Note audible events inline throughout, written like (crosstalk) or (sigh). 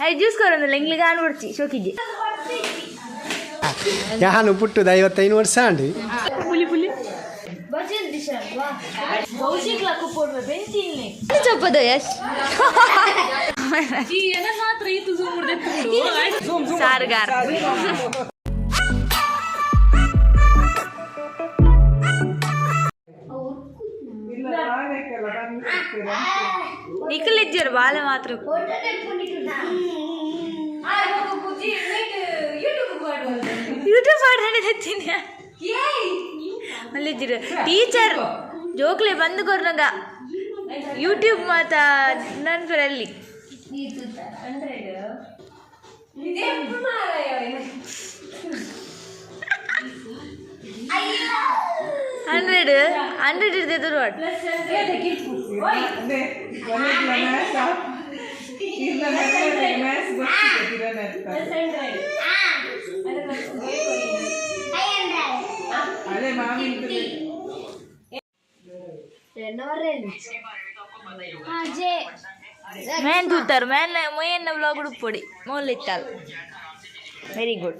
Juice ಜ್ಯೂಸ್ಕೋರೊಂದಿಲ್ಲ ಇಂಗ್ಲಿಗೆ ಅನ್ಬಿಡ್ತಿ ಶೋಕಿಗೆ? ನಾನು ಪುಟ್ಟದ ಐವತ್ತೈದು ವರ್ಷ ಅಂಡಿ ಪುಲಿ ಪುಲಿ. ಚಪ್ಪದ ಯಶ್. నిఖిల్ ఇచ్చారు వాళ్ళే మాత్రం. యూట్యూబ్ ఆడనే తెచ్చింది. మళ్ళీ ఇచ్చారు టీచర్ జోకులే బంద్ కొరనగ ಯೂಟ್ಯೂಬ್ ಮಾತಾ ನನ್ನ ಫ್ರೆಂಡ್ಲಿ ಅಯ್ಯೋ ಹಂಡ್ರೆಡ್ ಹಂಡ್ರೆಡ್ ಇರ್ತೈತೆ ನೋಡಿ ಅದೇ ಮಾವಿನ ಮ್ಯಾನ್ ತೂತಾರು ಮ್ಯಾನ್ ಮೊಯ್ಯನ್ನ ಬ್ಲಾಗ್ ಉಡುಪೊಡಿ ಮೋಲ್ ಇತ್ತಲ್ಲ ವೆರಿ ಗುಡ್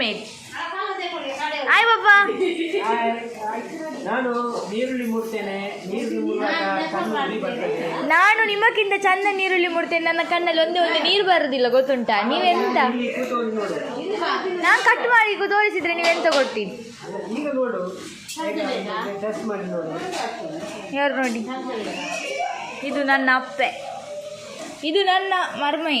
ಮೇಡ್ ಆಯ್ ಬಾಬಾ ನಾನು ನೀರುಳ್ಳಿ ಮುಡ್ತೇನೆ. ನಾನು ನಿಮ್ಮಕ್ಕಿಂತ ಚಂದ ನೀರುಳ್ಳಿ ಮುಡ್ತೇನೆ. ನನ್ನ ಕಣ್ಣಲ್ಲಿ ಒಂದೇ ಒಂದು ನೀರು ಬರೋದಿಲ್ಲ ಗೊತ್ತುಂಟಾ? ನೀವೆಂತ? ನಾನು ಕಟ್ ಮಾಡಿ ತೋರಿಸಿದ್ರೆ ನೀವೆಂತ ಕೊಡ್ತೀನಿ ಈಗ ನೋಡು. ಟೆಸ್ಟ್ ಮಾಡಿ ನೋಡು. ಯಾರು ನೋಡಿ? ಇದು ನನ್ನ ಅಪ್ಪೆ. ಇದು ನನ್ನ ಮರ್ಮೈ.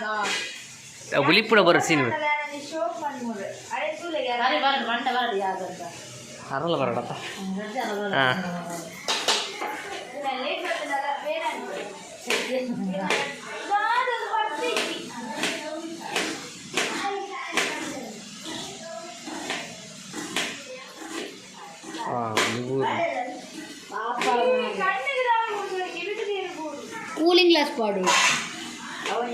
ಚೂರು ಹುಲಿಪುಡ ಬರೋ ಸೀನ್ ಅರಲ್ಲ ಬರಡಪ್ಪ ಹಾಂ ನೀವು ಕೂಲಿಂಗ್ ಗ್ಲಾಸ್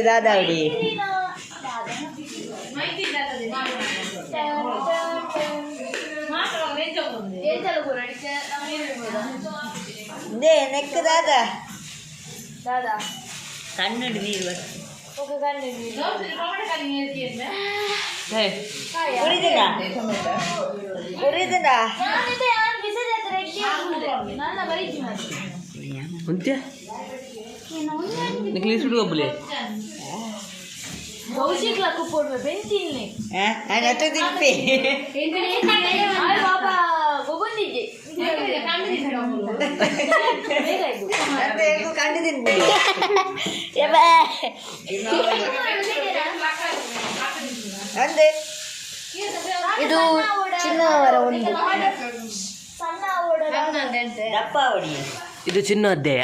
બોલે દાદાવડી ದೇ ನೆಕ್ ದಾದ ದಾದ ಕನ್ನಡಿ ನೀರು ಉರಿದಾ ಉರಿದಾ ನಿಕ್ಲಿಸ್ ಬಿಡುವ ಬುಲೆ గబ్బులే భవిష్యత్తులో కుప్పోడు పెంచింది ఆయన తిప్పి బాబా గొప్పంది ಮತ್ತೆ ಹೆಂಗು ಕಂಡು ತಿನ್ಬಿಡಿ ಅಂದೆ ಇದು ಚಿನ್ನವರ ಒಂದು ಸಣ್ಣ ಓಡರ ದಪ್ಪ ಹೊಡಿ ಇದು ಚಿನ್ನ ಅಧ್ಯಾಯ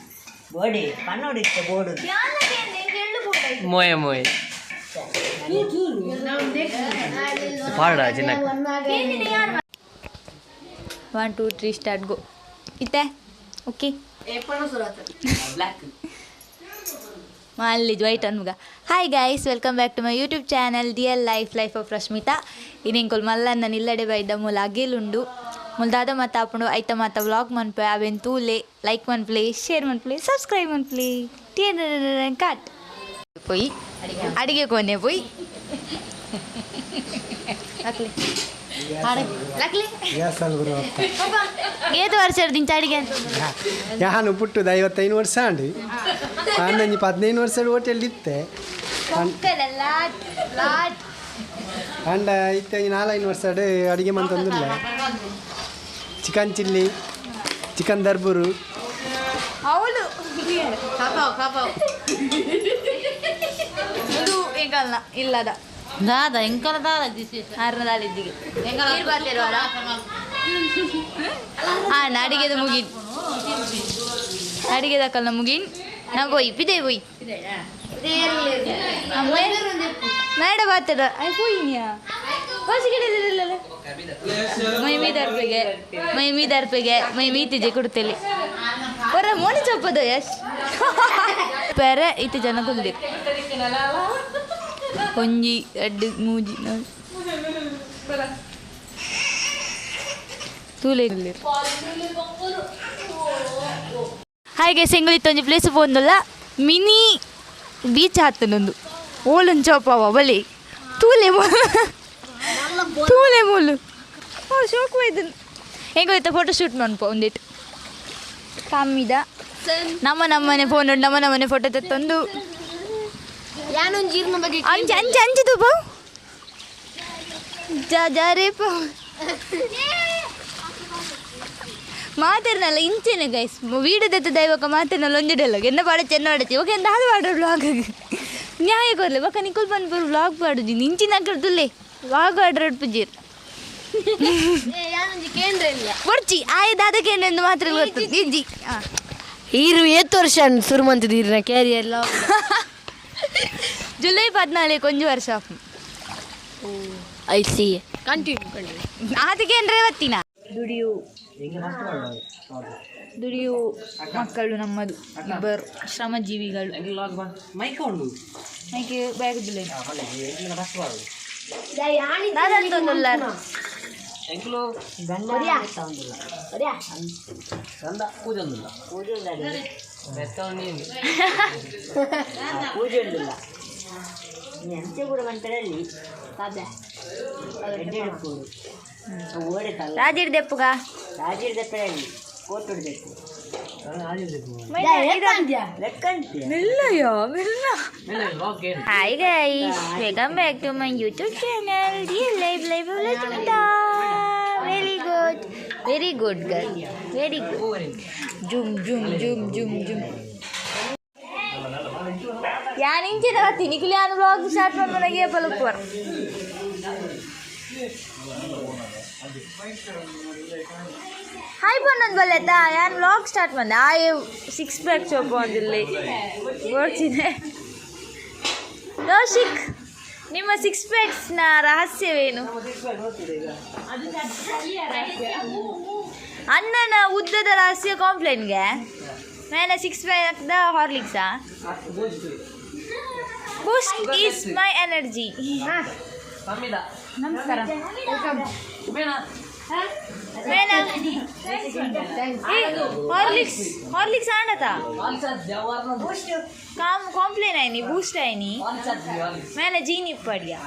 ಬೋಡಿ ಕಣ್ಣು ಹೊಡಿತ್ತೆ ಬೋಡು ಎಳ್ಳು ಕೂಡ ಮೋಯ ಮೋಯ್ ಪಾಡ ಚಿನ್ನ one two three start go ಇತ್ತೆ ಓಕೆ మళ్ళీ white అనుగా hi guys welcome back to my YouTube channel dear life life of Rashmita ಇದು ಇಂಕೊಲ್ ಮಲ್ಲನ್ನ ನಿಲ್ಲಡೆ ಬೈದ ಮೂಲ ಅಗಿಲುಂಡು ಮುಲ್ದಾದ ಮಾತು ಆಪುಂಡು ಐತ ಮಾತ ವ್ಲಾಗ್ ಮನ್ಪೆ ಅವೇನು ತೂಲೆ ಲೈಕ್ ಮನ್ಪ್ಲಿ ಶೇರ್ ಮನ್ಪ್ಲಿ ಸಬ್ಸ್ಕ್ರೈಬ್ ಮನ್ಪ್ಲಿ. ಕಾಟ್ ಪೊಯ್ ಅಡಿಗೆ ಕೊನೆ ಪೋಯಿ. ಏದು ವರ್ಷ ಅಡಿಗೆ? ನಾನು ಪುಟ್ಟದ ಐವತ್ತೈದು ವರ್ಷ ಅಂಡಿ ನಾನು ಹದಿನೈದು ವರ್ಷ ಹೋಟೆಲ್ ಇತ್ತೆ. ಅಂಡ ಇತ್ತೆ ನಾಲ್ಕೈದು ವರ್ಷ ಅಡಿಗೆ ಮಂತಂದಿಲ್ಲ. ಚಿಕನ್ ಚಿಲ್ಲಿ ಚಿಕನ್ ದರ್ಬುರು ಅವಳು. ಇದು ಇಲ್ಲದ. ದಾದ ಎಂಕಲ ದಾದ ಆರ್ನದಾಲ್ ಇದ್ದಿಗೆ. ನೀರು ಬರ್ತಿರುವಲ್ಲ ಅಡಿಗೆದ ಮುಗಿನ್. ಅಡಿಗೆದ ಕಲ್ಲ ಮುಗಿನ್. ನಾ ಬೋಯ್ ಪಿದೆ ಬೋಯ್ ಮೇಡ ಬಾತಡ ಅಯ್ಯ ಬೋಯ್ನಿಯಾ ಕೋಸಿಗಿಡಲಿಲ್ಲ ಮೀ ದರ್ಪೆಗೆ ಮೈ ಮೀ ದರ್ಪೆಗೆ ಮೈ ಮೀ ತಿಜೆ ಕೊಡ್ತೇಲಿ. ಹೊರ ಮೋನಿ ಚಪ್ಪದು, ಯಶ್. ಪೆರೆ ಇತ್ತು ಜನ ಕುಲ್ದಿರ್ ಒಂಜಿ ಎರಡು ಮೂಜಿ ತೂಲೆ ಹಾಗೆ ಸೆಂಗುಳಿತ್ತೊಂಜಿ ಪ್ಲೇಸ್ ಪೋಂದುಲ್ಲ ಮಿನಿ ಬೀಚ್ ಹತ್ತನೊಂದು ಒಂದು ಚೋಪವ, ಬಲಿ. ತೂಲೆ ತೂಲೆ ಮೂಲು ಓ ಶೋಕು ಇದು. ಹೆಂಗೆ ಹೋಯ್ತಾ ಫೋಟೋ ಶೂಟ್ ಮಾಡ್ಕೊ ಒಂದಿಟ್ಟು ಕಮ್ಮಿದ ನಮ್ಮ ನಮ್ಮನೆ ಫೋನ್ ನೋಡಿ ನಮ್ಮ ನಮ್ಮನೆ ಫೋಟೋ ತಂದು. ಅಂಜಿ ಅಂಜಿ ಅಂಚಿದು ಬಾ. ಜಾ ಜಾರೇ ಪಾ. ಮಾತಾಡ್ನಲ್ಲ ಇಂಚೆನೆ ಗೈಸ್ ವೀಡದತ್ತ ದತ್ತ ದೈವಕ ಮಾತಾಡ್ನಲ್ಲ ಒಂದಿಡಲ್ಲ ಎನ್ನ ಬಾಡ ಚೆನ್ನ ಆಡತಿ. ಓಕೆ ಎಂದ ಅದು ಪಾಡೋ ವ್ಲಾಗ್ ನ್ಯಾಯ ಕೊರ್ಲೆ ಬಕ್ಕ ನಿಕುಲ್ ಬಂದ್ಬರು ಬ್ಲಾಗ್ ವ್ಲಾಗ್ ನಿಂಚಿನ ಇಂಚಿನ ಹಾಕಿಡ್ದುಲ್ಲೆ ಬರ್ಚಿ ಅದಕ್ಕೆ ಮಾತ್ರ ಗೊತ್ತು. ಇಜ್ಜಿ ಹಾಂ. ಈರು ಎತ್ತು ವರ್ಷ ಶುರು ಮಂತಿದ್ದೀರಿ ಕ್ಯಾರಿ ಎಲ್ಲ. (laughs) ಜುಲೈ ಪದ್ನಾಲ್ಕು ಕೊಂಚ ವರ್ಷ. I C. ಕಂಟಿನ್ಯೂ ಅದಕ್ಕೆ ಅಂದ್ರೆ ದುಡಿಯು. ದುಡಿಯು ಮಕ್ಕಳು ನಮ್ಮದು. ಇಬ್ಬರು ಶ್ರಮಜೀವಿಗಳು. ಮೈಕ ಉಂಡು ನನಗೆ ಬ್ಯಾಗುದಿಲ್ಲ ಎಂಕ್ಲು ಚಂದ ಕೂಜೊಂದಿಲ್ಲ ಬೆತ್ತವನು ನೀನು ಪೂಜೆ ಉಂಡಿಲ್ಲ ನೀ ಅಂಚೆ ಕೂಡ ಮಂತರಲ್ಲಿ ಎಡ್ಡೆಡು ಕೂಡು ಓಡೆ ತಲ್ಲ ರಾಜೀರ್ ದೆಪ್ಪುಗ ರಾಜೀರ್ ದಪ್ಪರಲ್ಲಿ ಕೋಟ್ ಹೊಡ್ಬೇಕು ಲೆಕ್ಕಂತೀಯ ಮೆಲ್ಲಯ್ಯೋ ಮೆಲ್ಲ okay hi guys welcome back to my YouTube channel real life life very good very good girl very good ಜುಮ್ ಜುಮ್ ಜುಮ್ ಜುಮ್ ಜುಮ್ ಯಾನ್ ಇಂಚಿನ ಹತ್ತಿ ನಿಖಿಲ್ ಯಾನ್ ಬ್ಲಾಗ್ ಸ್ಟಾರ್ಟ್ ಹಾಯ್ ಬಂದ್ ಬಲ್ಲೆತಾ ಯಾನ್ ಬ್ಲಾಗ್ ಸ್ಟಾರ್ಟ್ ಬಂದೆ ಆ ಸಿಕ್ಸ್ ಪ್ಯಾಕ್ ಚೋಪು ಅಂದಿಲ್ಲಿ ಓಡ್ತಿದೆ ರೋಷಿಕ್ ನಿಮ್ಮ ಸಿಕ್ಸ್ ಪ್ಯಾಕ್ಸ್ನ ರಹಸ್ಯವೇನು? ಅಣ್ಣನ ಉದ್ದದ ರಹಸ್ಯ ಕಾಂಪ್ಲೇನ್ಗೆ ನಾನು ಸಿಕ್ಸ್ ಪ್ಯಾಕ್ದ ಹಾರ್ಲಿಕ್ಸಾ ಬೂಸ್ಟ್ ಈಸ್ ಮೈ ಎನರ್ಜಿ ನಮಸ್ಕಾರ. हार्लिक्स हार्लिक्स आणता काम कॉम्प्लेन आहे नी बूस्ट आहे नी मैंने जीनी पड़ गया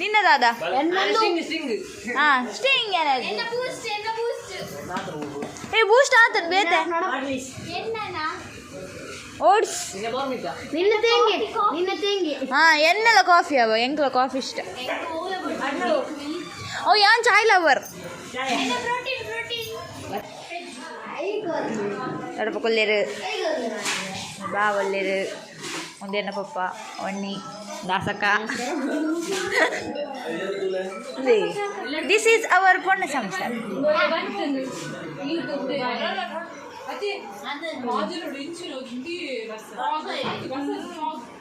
ನಿನ್ನ ದಾದ ಹಾ ಸ್ಟಿಂಗ್ ಏನಾದ್ರು ಏ ಬೂಸ್ಟ್ ಆತನ್ ಬೇತೆ ಓಟ್ಸ್ ನಿನ್ನ ತೆಂಗಿ ನಿನ್ನ ತೆಂಗಿ ಹಾ ಎನ್ನೆಲ್ಲ ಕಾಫಿ ಅವ ಎಂಕ್ಲ ಕಾಫಿ ಇಷ್ಟ ಓ ಯಾನ್ ಚಾಯ್ ಲವರ್ ತಡಪ ಕೊಲ್ಲೇರು ಬಾ ಒಲ್ಲೇರು ಒಂದೇನ ಪಪ್ಪ ಒಣ್ಣಿ ದಾಸಕ ದಿಸ್ ಈಸ್ ಅವರ್ ಪೊಣ್ಣ ಸಂಸ್ಥೆ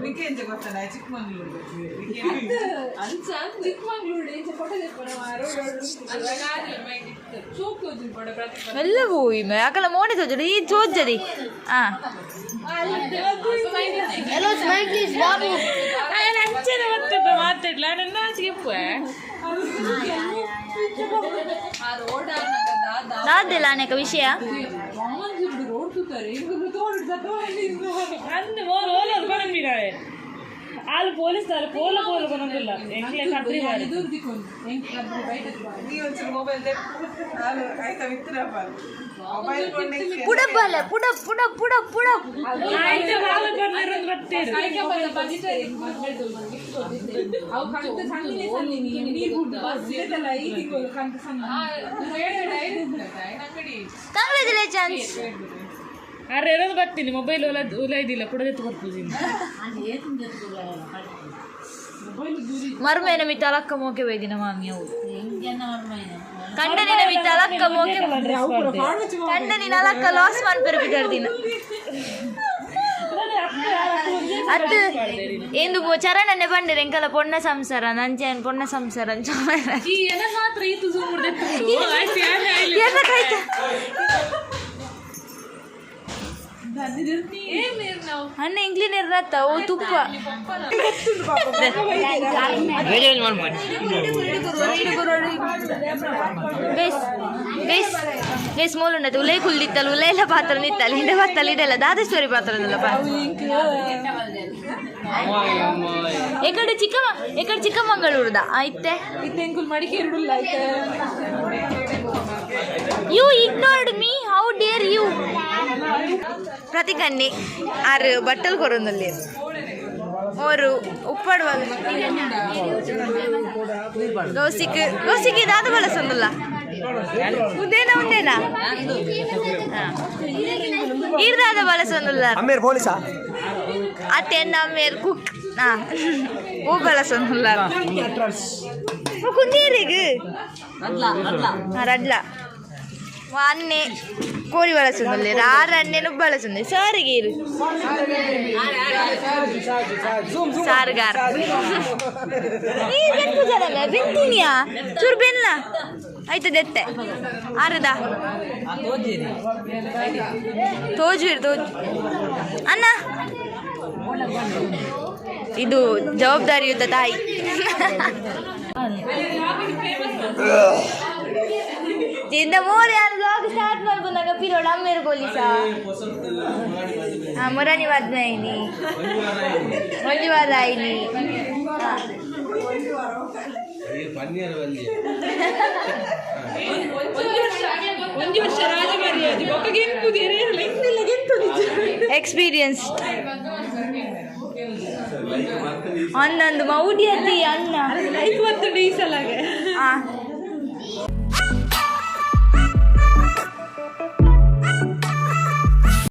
ವಿಕೇಂದ್ರ ಗೊತ್ತಲ್ಲ ಚಿಕ್ಕಮಂಗ್ಳೂರು ಮೆಲ್ಲ పోయి అక్కడ మోడీ చూచడు ఈ చూచది మాట్లాడలా నన్ను చెప్పు దాదిలానే విషయ ಸ್ಮೈಕ್ಲಿಸ್ ಬಾಬು ನಾದಿಲ್ಲ ಅನೇಕ ವಿಷಯ వాళ్ళు పోలీస్తారు పోల పోల కొనకుల్ల ఎంక్లే కట్రి వాడు ನೀ ಒಂಚೂರು ಮೊಬೈಲ್ ನಾನು ಆಯ್ತಾ ಮಿತ್ರ ಮೊಬೈಲ್ ಅರೆ ಇರೋದು ಬರ್ತೀನಿ ಮೊಬೈಲ್ ಒಲ ಉಲೈದಿಲ್ಲ ಪುಡದೆತ್ತು ಬರ್ತೀನಿ ಮರ್ಮೇನ ಅಲಕ್ಕ ಮೋಕೆ ಬೈದಿನ ಮಾಮಿ ಅವು. ಕಂಡನಿನ ಮಿತ್ತ ಅಲಕ್ಕ ಮೋಕೆ ಕಂಡನಿನ ಅಲಕ್ಕ ಲಾಸ್ ಮಾಡಿ ಪೆರಪಿದರ್ದಿನ ಅತ್ತು ಎಂದು ಚರಣನೆ ಬಂದಿರ ಎಂಕಲ ಪೊಣ್ಣ ಸಂಸಾರ ನಂಚೇನ್ ಪೊಣ್ಣ ಸಂಸಾರ ಅಂತ ಈ ಎನ ಮಾತ್ರ (laughs) ಈತು ಇಂಗ್ಲಿ ಓ ತುಪ್ಪ. ಬೇಸ್ ಬೇಸ್ ಬೇಸ್ ಉಲೈ ಉಂಡದು ಉಲೈ ಎಲ್ಲ ಪಾತ್ರ ನಿತ್ತಲ್ಲ ಹಿಂದೆ ಬತ್ತಲ್ಲ ಇದೆಲ್ಲ ದಾದೇಶ್ವರಿ ಪಾತ್ರ ಎಕಡೆ ಚಿಕ್ಕಮ ಎಕಡೆ ಚಿಕ್ಕಮಂಗಳೂರುದ ಆಯ್ತು you ignored me how dare you ಪ್ರತಿಕನ್ನಿ ಆರು ಬಟ್ಟಲು ಕೊರೊಂದಲ್ಲಿ ஒரு உப்பாடுவாங்க. தோசைக்கு தோசைக்கு ஏதாவது வேலை சொல்லலாம். உந்தேனா உந்தேனா இருந்தாத வேலை சொல்லலாம். அம்மேர் போலீஸா? அத்தேன் அம்மேர் குக். ஆ. ஓ வேலை சொல்லலாம் ಬಳಸುಂದಲ್ಲಿ ಆರು ಅನ್ನೆನು ಬಳಸುಂది ಸಾರಿಗೆ ಇರು. ಸಾರ್ಗಾರ್. ಈ ಬೆಂಕು ಜರಲ್ಲ ಬೆಂತಿನಿಯಾ ಚೂರು ಬೆನ್ನ ಆಯ್ತದೆ ಎತ್ತೆ ಆರದ? ತೋಜು ಇರು, ತೋಜು. ಅಣ್ಣ. ಇದು ಜವಾಬ್ದಾರಿಯುತ ತಾಯಿ. ಇಂದ ಮೂರು ಯಾರು ಬ್ಲಾಗ್ ಸ್ಟಾರ್ಟ್ ಮಾಡ್ಕೊಂಡಾಗ ಪಿರೋಡ್ ಅಮ್ಮೇರು ಪೊಲೀಸ ಹಾಂ ಮುರಾನಿ ವಾದ್ನಾಯಿನಿ ಒಂದು ವಾರ ಆಯ್ನಿ ಒಂದು ವರ್ಷ ರಾಜಮರ್ಯಾದೆ ಒಕ್ಕಗೆ ಎಂಕುದಿರೇ ಎಂತಿಲ್ಲ ಎಂತುದಿಲ್ಲ ಎಕ್ಸ್ಪೀರಿಯನ್ಸ್ ಒಂದೊಂದು ಮೌಢ್ಯತಿ ಅನ್ನ. ಐದು ಮತ್ತು ಡೀಸಲ್ ಸಲಾಗೆ ಆ.